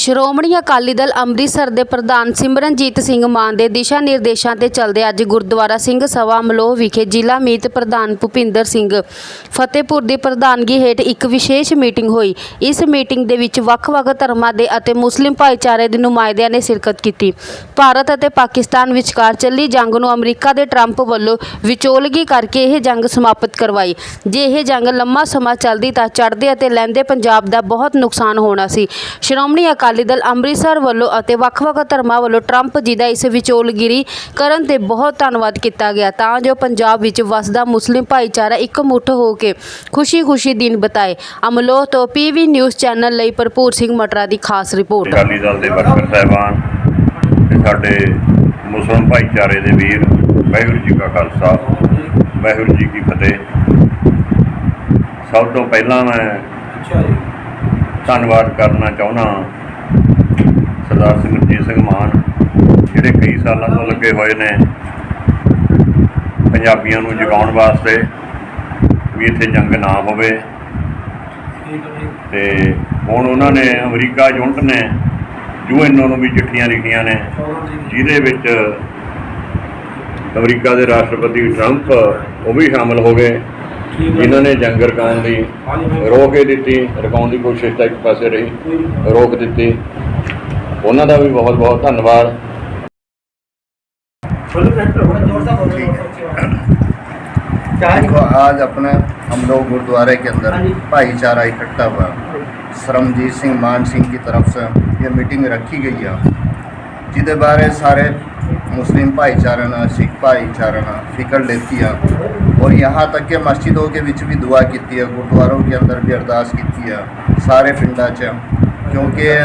ਸ਼੍ਰੋਮਣੀ ਅਕਾਲੀ ਦਲ ਅੰਮ੍ਰਿਤਸਰ ਦੇ ਪ੍ਰਧਾਨ ਸਿਮਰਨਜੀਤ ਸਿੰਘ ਮਾਨ ਦੇ ਦਿਸ਼ਾ ਨਿਰਦੇਸ਼ਾਂ ਤੇ ਚੱਲਦੇ ਅੱਜ ਗੁਰਦੁਆਰਾ ਸਿੰਘ ਸਭਾ ਮਲੋਹ ਵਿਖੇ ਜ਼ਿਲ੍ਹਾ ਮੀਤ ਪ੍ਰਧਾਨ ਭੁਪਿੰਦਰ ਸਿੰਘ ਫਤਿਹਪੁਰ ਦੀ ਪ੍ਰਧਾਨਗੀ ਹੇਠ ਇੱਕ ਵਿਸ਼ੇਸ਼ ਮੀਟਿੰਗ ਹੋਈ। ਇਸ ਮੀਟਿੰਗ ਦੇ ਵਿੱਚ ਵੱਖ-ਵੱਖ ਧਰਮਾਂ ਦੇ ਅਤੇ ਮੁਸਲਿਮ ਭਾਈਚਾਰੇ ਦੇ ਨੁਮਾਇੰਦਿਆਂ ਨੇ ਸ਼ਿਰਕਤ ਕੀਤੀ। ਭਾਰਤ ਅਤੇ ਪਾਕਿਸਤਾਨ ਵਿਚਕਾਰ ਚੱਲੀ ਜੰਗ ਨੂੰ ਅਮਰੀਕਾ ਦੇ ਟਰੰਪ ਵੱਲੋਂ ਵਿਚੋਲਗੀ ਕਰਕੇ ਇਹ ਜੰਗ ਸਮਾਪਤ ਕਰਵਾਈ। ਜੇ ਇਹ ਜੰਗ ਲੰਮਾ ਸਮਾਂ ਚੱਲਦੀ ਤਾਂ ਚੜ੍ਹਦੇ ਅਤੇ ਲੈਂਦੇ ਪੰਜਾਬ ਦਾ ਬਹੁਤ ਨੁਕਸਾਨ ਹੋਣਾ ਸੀ। ਸ਼੍ਰੋਮਣੀ ਅਕਾਲੀ ਦਲ ਅੰਮ੍ਰਿਤਸਰ ਵੱਲੋਂ ਅਤੇ ਵੱਖ-ਵੱਖ ਧਰਮਾਂ ਵੱਲੋਂ ਟਰੰਪ ਜੀ ਦਾ ਇਸ ਵਿਚੋਲਗਿਰੀ ਕਰਨ ਤੇ ਬਹੁਤ ਧੰਨਵਾਦ ਕੀਤਾ ਗਿਆ। ਤਾਂ ਜੋ ਪੰਜਾਬ ਵਿੱਚ ਵਸਦਾ ਮੁਸਲਿਮ ਭਾਈਚਾਰਾ ਇਕਮੁੱਠ ਹੋ ਕੇ ਖੁਸ਼ੀ-ਖੁਸ਼ੀ ਦਿਨ ਬਿਤਾਏ। ਅਮਲੋਹ ਤੋਂ ਪੀਵੀ ਨਿਊਜ਼ ਚੈਨਲ ਲਈ ਭਰਪੂਰ ਸਿੰਘ ਮਟਰਾ ਦੀ ਖਾਸ ਰਿਪੋਰਟ। ਅਕਾਲੀ ਦਲ ਦੇ ਵਰਕਰ ਸਾਹਿਬਾਨ ਤੇ ਸਾਡੇ ਮੁਸਲਮਾਨ ਭਾਈਚਾਰੇ ਦੇ ਵੀਰ, ਵਾਹਿਗੁਰੂ ਜੀ ਕਾ ਖਾਲਸਾ, ਵਾਹਿਗੁਰੂ ਜੀ ਕੀ ਫਤਿਹ। ਸਭ ਤੋਂ ਪਹਿਲਾਂ ਮੈਂ ਧੰਨਵਾਦ ਕਰਨਾ ਚਾਹੁੰਦਾ ਸਰਦਾਰ ਸਿਮਰਜੀਤ ਸਿੰਘ ਮਾਨ, ਜਿਹੜੇ ਕਈ ਸਾਲਾਂ ਤੋਂ ਲੱਗੇ ਹੋਏ ਨੇ ਪੰਜਾਬੀਆਂ ਨੂੰ ਜਗਾਉਣ ਵਾਸਤੇ ਵੀ ਇੱਥੇ ਜੰਗ ਨਾ ਹੋਵੇ। ਤੇ ਹੁਣ ਉਹਨਾਂ ਨੇ ਅਮਰੀਕਾ ਯੂਨਿਟ ਨੇ ਯੂਐਨਓ ਨੂੰ ਵੀ ਚਿੱਠੀਆਂ ਲਿਖੀਆਂ ਨੇ, ਜਿਹਦੇ ਵਿੱਚ ਅਮਰੀਕਾ ਦੇ ਰਾਸ਼ਟਰਪਤੀ ਟਰੰਪ ਉਹ ਵੀ ਸ਼ਾਮਲ ਹੋ ਗਏ, ਜਿਨ੍ਹਾਂ ਨੇ ਜੰਗ ਰਕਾਉਣ ਦੀ ਰੋਕ ਹੀ ਦਿੱਤੀ, ਰਕਾਉਣ ਦੀ ਕੋਸ਼ਿਸ਼ ਤਾਂ ਇੱਕ ਪਾਸੇ ਰਹੀ, ਰੋਕ ਦਿੱਤੀ। ਉਹਨਾਂ ਦਾ ਵੀ ਬਹੁਤ ਬਹੁਤ ਧੰਨਵਾਦ। آج اپنے ہم لوگ گرودوارے کے اندر بھائی چارہ اکٹھا ہوا سرمجیت سنگھ مان سنگھ کی طرف سے یہ میٹنگ رکھی گئی ہے جہد بارے سارے مسلم بھائی چارہ نا سکھ بھائی چارہ نا فکر لیتی ہے اور یہاں تک کہ مسجدوں کے بچ بھی دعا کی ہے گرودواروں کے اندر بھی ارداس کی ہے سارے پنڈا چ کیونکہ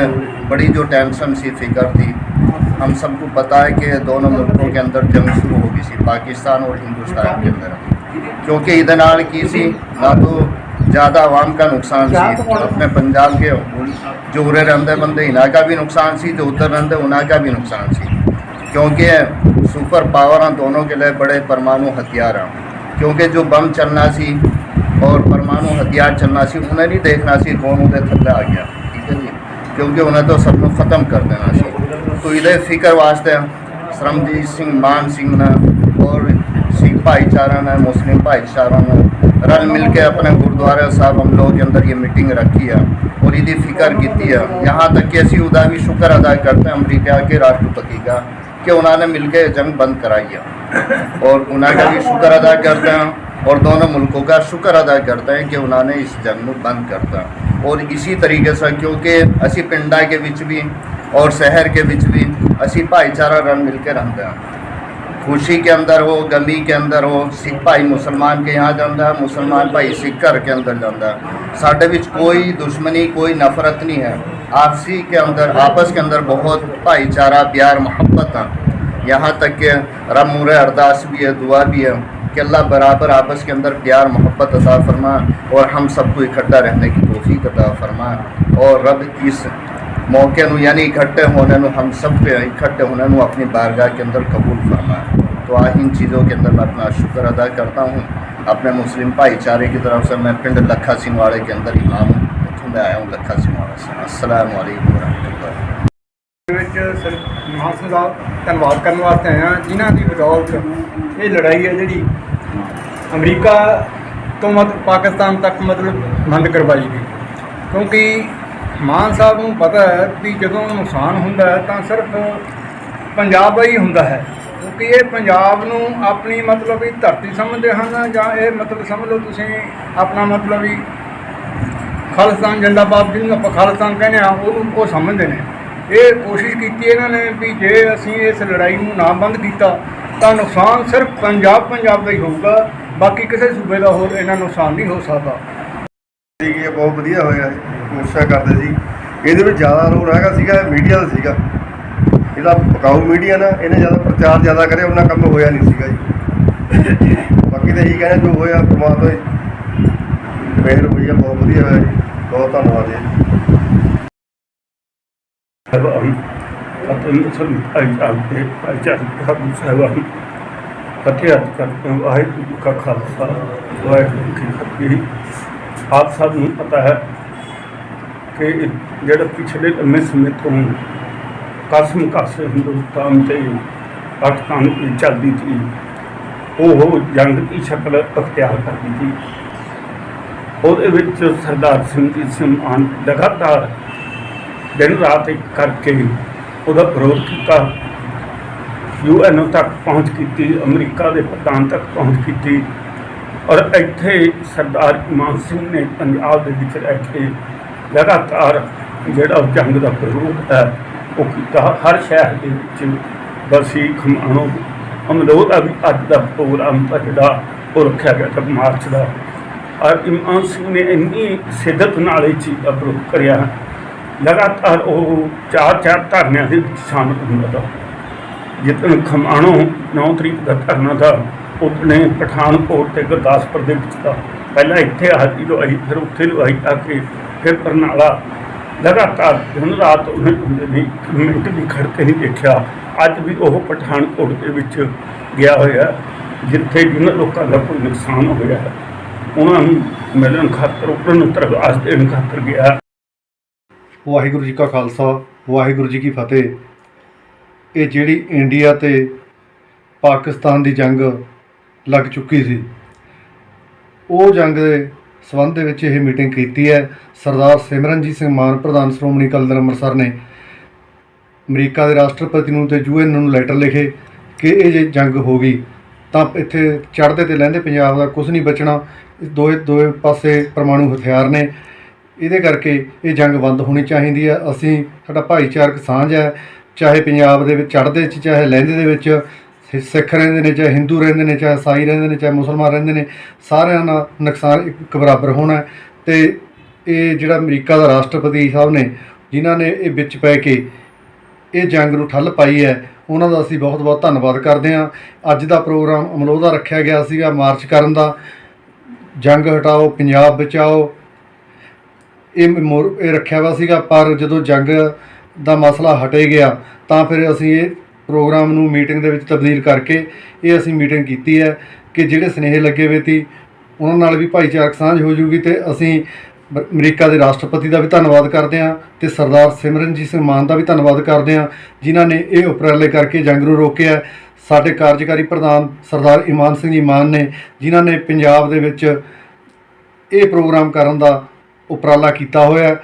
بڑی جو ٹینشن سی فکر تھی، ہم سب کو پتہ ہے کہ دونوں ملکوں کے اندر جنگ شروع ہو گئی سی، پاکستان اور ہندوستان کے اندر۔ کیونکہ ادھر نال کی سی، نہ تو زیادہ عوام کا نقصان سی۔ اپنے پنجاب کے جو ارے رہتے بندے انہیں کا بھی نقصان سی، جو ادھر رہندے انہیں کا بھی نقصان سی۔ کیونکہ سپر پاور ہاں دونوں کے لیے بڑے پرمانو ہتھیار ہاں کیونکہ جو بم چلنا سی اور پرمانو ہتھیار چلنا سی، انہیں نہیں دیکھنا سی کون ادھر تھلے آ گیا۔ کیونکہ انہیں تو سب کو ختم کر دینا چاہیے تو ادھر فکر واسطے سرمجیت سنگھ، مان سنگھ نے اور سکھ بھائی چارہ نے، مسلم بھائی چارہ نے رل مل کے اپنے گردوارے صاحب ہم لوگ کے اندر یہ میٹنگ رکھی ہے اور یہ فکر کی ہے۔ یہاں تک کہ اسی ادا بھی شکر ادا کرتے ہیں امریکہ کے راشٹرپتی کا کہ انہوں نے مل کے جنگ بند کرائی ہے۔ اور انہوں کا بھی شکر ادا کرتے ہیں اور دونوں ملکوں کا شکر ادا کرتے ہیں کہ انہوں نے اس جنگ بند کرتا और इसी तरीके से क्योंकि असी पिंडा के विच भी और शहर के विच भी असी भाईचारा रल मिल के रहते हैं खुशी के अंदर हो गमी के अंदर हो सिख भाई मुसलमान के यहाँ जाता है मुसलमान भाई सिख घर के अंदर जाता है साढ़े विच कोई दुश्मनी कोई नफरत नहीं है आपसी के अंदर आपस के अंदर बहुत भाईचारा प्यार मोहब्बत है यहाँ तक कि रब मुरे अरदास भी है दुआ भी है کہ اللہ برابر آپس کے اندر پیار، محبت عطا فرما اور ہم سب کو اکٹھا رہنے کی توفیق عطا فرما۔ اور رب، اس موقع نو یعنی اکٹھے ہونے نو، ہم سب پہ اکٹھے ہونے نو اپنی بارگاہ کے اندر قبول فرما۔ تو ان چیزوں کے اندر میں اپنا شکر ادا کرتا ہوں۔ اپنے مسلم بھائی چارے کی طرف سے میں پنڈ لکھا سنواڑے کے اندر امام ہوں اتوں میں آیا ہوں، لکھا سنواڑے سے السلام علیکم ورحمۃ اللہ۔ ਵਿੱਚ ਸਰ ਮਾਨ ਸਿੰਘ ਦਾ ਧੰਨਵਾਦ ਕਰਨ ਵਾਸਤੇ ਆਇਆ। ਜਿਨ੍ਹਾਂ ਦੀ ਬਦੌਲਤ ਇਹ ਲੜਾਈ ਹੈ ਜਿਹੜੀ ਅਮਰੀਕਾ ਤੋਂ ਮਤ, ਪਾਕਿਸਤਾਨ ਤੱਕ ਮਤਲਬ ਬੰਦ ਕਰਵਾਈ ਗਈ। ਕਿਉਂਕਿ ਮਾਨ ਸਾਹਿਬ ਨੂੰ ਪਤਾ ਹੈ ਵੀ ਜਦੋਂ ਨੁਕਸਾਨ ਹੁੰਦਾ ਹੈ ਤਾਂ ਸਿਰਫ ਪੰਜਾਬ ਦਾ ਹੀ ਹੁੰਦਾ ਹੈ। ਕਿਉਂਕਿ ਇਹ ਪੰਜਾਬ ਨੂੰ ਆਪਣੀ ਮਤਲਬ ਵੀ ਧਰਤੀ ਸਮਝਦੇ ਹਨ ਜਾਂ ਇਹ ਮਤਲਬ ਸਮਝ ਲਓ ਤੁਸੀਂ ਆਪਣਾ ਮਤਲਬ ਵੀ ਖਾਲਿਸਤਾਨ ਜਿੰਦਾਬਾਦ ਜਿਹਨੂੰ ਆਪਾਂ ਖਾਲਿਸਤਾਨ ਕਹਿੰਦੇ ਆ ਉਹਨੂੰ ਉਹ ਸਮਝਦੇ ਨੇ। ਇਹ ਕੋਸ਼ਿਸ਼ ਕੀਤੀ ਇਹਨਾਂ ਨੇ ਵੀ ਜੇ ਅਸੀਂ ਇਸ ਲੜਾਈ ਨੂੰ ਨਾ ਬੰਦ ਕੀਤਾ, ਤਾਂ ਨੁਕਸਾਨ ਸਿਰਫ ਪੰਜਾਬ ਪੰਜਾਬ ਦਾ ਹੀ ਹੋਊਗਾ, ਬਾਕੀ ਕਿਸੇ ਸੂਬੇ ਦਾ ਹੋਰ ਇਹਨਾਂ ਨੁਕਸਾਨ ਨਹੀਂ ਹੋ ਸਕਦਾ। ਠੀਕ ਹੈ ਬਹੁਤ ਵਧੀਆ ਹੋਇਆ ਇਹ ਕੋਸ਼ਿਸ਼ ਕਰਦੇ ਸੀ। ਇਹਦੇ ਵਿੱਚ ਜ਼ਿਆਦਾ ਰੋਲ ਹੈਗਾ ਸੀਗਾ ਮੀਡੀਆ ਦਾ ਸੀਗਾ। ਇਹਦਾ ਪਕਾਊ ਮੀਡੀਆ ਨਾ, ਇਹਨੇ ਜ਼ਿਆਦਾ ਪ੍ਰਚਾਰ ਜ਼ਿਆਦਾ ਕਰਿਆ, ਉਹਨਾਂ ਕੰਮ ਹੋਇਆ ਨਹੀਂ ਸੀਗਾ ਜੀ। ਬਾਕੀ ਤਾਂ ਇਹੀ ਕਹਿੰਦੇ ਜੋ ਹੋਇਆ, ਪਰਮਾਤਮਾ ਦੀ ਮਿਹਰ ਹੋਈ ਹੈ ਬਹੁਤ ਵਧੀਆ ਹੋਇਆ ਜੀ, ਬਹੁਤ ਧੰਨਵਾਦ ਜੀ। ਸਾਹਿਬਾਨ ਅਤੇ ਮੁਸਲਮਾਨ ਭਾਈਚਾਰੇ ਭਾਈਚਾਰੇ ਦਾ ਸਾਹਿਬਾਨ ਫਤਿਹ ਅਰਜ਼ ਕਰਦੇ ਹਾਂ ਵਾਹਿਗੁਰੂ ਕਾ ਖਾਲਸਾ ਵਾਹਿਗੁਰੂ ਕੀ ਫਤਿਹ ਆਪ ਸਭ ਨੂੰ ਪਤਾ ਹੈ ਕਿ ਜਿਹੜਾ ਪਿਛਲੇ ਲੰਮੇ ਸਮੇਂ ਤੋਂ ਕਸਮ ਕਸ ਹਿੰਦੁਸਤਾਨ ਤੇ ਪਾਕਿਸਤਾਨ ਦੀ ਚੱਲਦੀ ਸੀ ਉਹ ਜੰਗ ਦੀ ਸ਼ਕਲ ਅਖਤਿਆਰ ਕਰਦੀ ਸੀ ਉਹਦੇ ਵਿੱਚ ਸਰਦਾਰ ਸਿੰਘ ਜੀ ਮਾਨ ਲਗਾਤਾਰ ਦਿਨ ਰਾਤ ਇੱਕ ਕਰਕੇ ਉਹਦਾ ਵਿਰੋਧ ਕੀਤਾ। ਯੂਐਨ ਤੱਕ ਪਹੁੰਚ ਕੀਤੀ, ਅਮਰੀਕਾ ਦੇ ਪ੍ਰਧਾਨ ਤੱਕ ਪਹੁੰਚ ਕੀਤੀ। ਔਰ ਇੱਥੇ ਸਰਦਾਰ ਇਮਾਨ ਸਿੰਘ ਨੇ ਪੰਜਾਬ ਦੇ ਵਿੱਚ ਰਹਿ ਕੇ ਲਗਾਤਾਰ ਜਿਹੜਾ ਜੰਗ ਦਾ ਵਿਰੋਧ ਹੈ, ਉਹ ਕੀਤਾ। ਹਰ ਸ਼ਹਿਰ ਦੇ ਵਿੱਚ ਬਸੀ, ਖਮਾਣੋ ਅਮਲੋਹ ਦਾ ਵੀ ਅੱਜ ਦਾ ਪ੍ਰੋਗਰਾਮ ਤਾਂ ਜਿਹੜਾ ਉਹ ਰੱਖਿਆ ਗਿਆ ਤਾਂ ਮਾਰਚ ਦਾ। ਔਰ ਇਮਾਨ ਸਿੰਘ ਨੇ ਇੰਨੀ ਸਿੱਧਤ ਨਾਲ ਇਹ ਚੀਜ਼ ਦਾ ਵਿਰੋਧ ਕਰਿਆ। ਲਗਾਤਾਰ ਉਹ ਚਾਰ ਚਾਰ ਧਰਨਿਆਂ ਦੇ ਵਿੱਚ ਸ਼ਾਮਲ ਹੁੰਦਾ ਤਾ। ਜਿੱਦਣ ਖਮਾਣੋ 9 ਤਰੀਕ ਦਾ ਧਰਨਾ ਦਾ ਉਤਨੇ ਪਠਾਨਕੋਟ ਤੇ ਗੁਰਦਾਸਪੁਰ ਦੇ ਵਿੱਚ ਦਾ ਪਹਿਲਾਂ ਇੱਥੇ ਹਾਜ਼ਰੀ ਲਵਾਈ ਫਿਰ ਉੱਥੇ ਲਵਾਈ ਆ ਕੇ ਫਿਰ ਬਰਨਾਲਾ ਲਗਾਤਾਰ ਦਿਨ ਰਾਤ ਉਹਨੇ ਨਹੀਂ ਇੱਕ ਮਿੰਟ ਵੀ ਖੜ ਕੇ ਨਹੀਂ ਦੇਖਿਆ। ਅੱਜ ਵੀ ਉਹ ਪਠਾਨਕੋਟ ਦੇ ਵਿੱਚ ਗਿਆ ਹੋਇਆ, ਜਿੱਥੇ ਜਿਨ੍ਹਾਂ ਲੋਕਾਂ ਦਾ ਕੋਈ ਨੁਕਸਾਨ ਹੋਇਆ। ਉਹਨਾਂ ਨੂੰ ਮਿਲਣ ਖਾਤਰ ਉਹਨਾਂ ਨੂੰ ਤਰਵਾਸ ਦੇਣ ਖਾਤਰ ਗਿਆ। ਵਾਹਿਗੁਰੂ ਜੀ ਕਾ ਖਾਲਸਾ, ਵਾਹਿਗੁਰੂ ਜੀ ਕੀ ਫਤਿਹ। ਇਹ ਜਿਹੜੀ ਇੰਡੀਆ ਤੇ ਪਾਕਿਸਤਾਨ ਦੀ ਜੰਗ ਲੱਗ ਚੁੱਕੀ ਸੀ, ਉਹ ਜੰਗ ਦੇ ਸਬੰਧ ਦੇ ਵਿੱਚ ਇਹ ਮੀਟਿੰਗ ਕੀਤੀ ਹੈ। ਸਰਦਾਰ ਸਿਮਰਨਜੀਤ ਸਿੰਘ ਮਾਨ, ਪ੍ਰਧਾਨ ਸ਼੍ਰੋਮਣੀ ਅਕਾਲੀ ਦਲ ਅੰਮ੍ਰਿਤਸਰ ਨੇ ਅਮਰੀਕਾ ਦੇ ਰਾਸ਼ਟਰਪਤੀ ਨੂੰ ਤੇ ਯੂਐਨ ਨੂੰ ਲੈਟਰ ਲਿਖੇ ਕਿ ਇਹ ਜੇ ਜੰਗ ਹੋ ਗਈ, ਤਾਂ ਇੱਥੇ ਚੜ੍ਹਦੇ ਤੇ ਲਹਿੰਦੇ ਪੰਜਾਬ ਦਾ ਕੁਝ ਨਹੀਂ ਬਚਣਾ। ਦੋਏ ਦੋਏ ਪਾਸੇ ਪਰਮਾਣੂ ਹਥਿਆਰ ਨੇ। ਇਹਦੇ ਕਰਕੇ ਇਹ ਜੰਗ ਬੰਦ ਹੋਣੀ ਚਾਹੀਦੀ ਹੈ। ਅਸੀਂ, ਸਾਡਾ ਭਾਈਚਾਰਕ ਸਾਂਝ ਹੈ, ਚਾਹੇ ਪੰਜਾਬ ਦੇ ਵਿੱਚ ਚੜ੍ਹਦੇ 'ਚ, ਚਾਹੇ ਲਹਿੰਦੇ ਦੇ ਵਿੱਚ ਸਿ- ਸਿੱਖ ਰਹਿੰਦੇ ਨੇ, ਚਾਹੇ ਹਿੰਦੂ ਰਹਿੰਦੇ ਨੇ, ਚਾਹੇ ਸਾਈ ਰਹਿੰਦੇ ਨੇ, ਚਾਹੇ ਮੁਸਲਮਾਨ ਰਹਿੰਦੇ ਨੇ, ਸਾਰਿਆਂ ਦਾ ਨੁਕਸਾਨ ਇੱਕ ਬਰਾਬਰ ਹੋਣਾ ਹੈ। ਤੇ ਇਹ ਜਿਹੜਾ ਅਮਰੀਕਾ ਦਾ ਰਾਸ਼ਟਰਪਤੀ ਸਾਹਿਬ ਨੇ, ਜਿਨ੍ਹਾਂ ਨੇ ਇਹ ਵਿੱਚ ਪੈ ਕੇ ਇਹ ਜੰਗ ਨੂੰ ਠੱਲ ਪਾਈ ਹੈ, ਉਹਨਾਂ ਦਾ ਅਸੀਂ ਬਹੁਤ ਬਹੁਤ ਧੰਨਵਾਦ ਕਰਦੇ ਹਾਂ। ਅੱਜ ਦਾ ਪ੍ਰੋਗਰਾਮ ਅਮਲੋਹ ਦਾ ਰੱਖਿਆ ਗਿਆ ਸੀਗਾ ਮਾਰਚ ਕਰਨ ਦਾ। ਜੰਗ ਹਟਾਓ, ਪੰਜਾਬ ਬਚਾਓ ਇਹ ਮੋਰ, ਇਹ ਰੱਖਿਆ ਵਾ ਸੀਗਾ, ਪਰ ਜਦੋਂ ਜੰਗ ਦਾ ਮਸਲਾ ਹਟੇ ਗਿਆ, ਤਾਂ ਫਿਰ ਅਸੀਂ ਇਹ ਪ੍ਰੋਗਰਾਮ ਨੂੰ ਮੀਟਿੰਗ ਦੇ ਵਿੱਚ ਤਬਦੀਲ ਕਰਕੇ ਇਹ ਅਸੀਂ ਮੀਟਿੰਗ ਕੀਤੀ ਹੈ ਕਿ ਜਿਹੜੇ ਸਨੇਹ ਲੱਗੇ ਹੋਏ ਸੀ, ਉਹਨਾਂ ਨਾਲ ਵੀ ਭਾਈਚਾਰਕ ਸਾਂਝ ਹੋ ਜੂਗੀ ਤੇ ਅਸੀਂ ਅਮਰੀਕਾ ਦੇ ਰਾਸ਼ਟਰਪਤੀ ਦਾ ਵੀ ਧੰਨਵਾਦ ਕਰਦੇ ਹਾਂ ਤੇ ਸਰਦਾਰ ਸਿਮਰਨਜੀਤ ਸਿੰਘ ਮਾਨ ਦਾ ਵੀ ਧੰਨਵਾਦ ਕਰਦੇ ਹਾਂ, ਜਿਨ੍ਹਾਂ ਨੇ ਇਹ ਉਪਰਾਲੇ ਕਰਕੇ ਜੰਗ ਨੂੰ ਰੋਕਿਆ ਸਾਡੇ ਕਾਰਜਕਾਰੀ ਪ੍ਰਧਾਨ ਸਰਦਾਰ ਇਮਾਨ ਸਿੰਘ ਜੀ ਮਾਨ ਨੇ, ਜਿਨ੍ਹਾਂ ਨੇ ਪੰਜਾਬ ਦੇ ਵਿੱਚ ਇਹ ਪ੍ਰੋਗਰਾਮ ਕਰਨ ਦਾ ਉਪਰਾਲਾ ਕੀਤਾ ਹੋਇਆ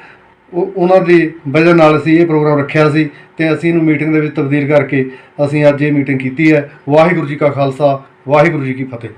ਉਹ ਉਹਨਾਂ ਦੀ ਵਜ੍ਹਾ ਨਾਲ ਅਸੀਂ ਇਹ ਪ੍ਰੋਗਰਾਮ ਰੱਖਿਆ ਸੀ ਤੇ ਅਸੀਂ ਇਹਨੂੰ ਮੀਟਿੰਗ ਦੇ ਵਿੱਚ ਤਬਦੀਲ ਕਰਕੇ ਅਸੀਂ ਅੱਜ ਇਹ ਮੀਟਿੰਗ ਕੀਤੀ ਹੈ। ਵਾਹਿਗੁਰੂ ਜੀ ਕਾ ਖਾਲਸਾ, ਵਾਹਿਗੁਰੂ ਜੀ ਕੀ ਫਤਿਹ।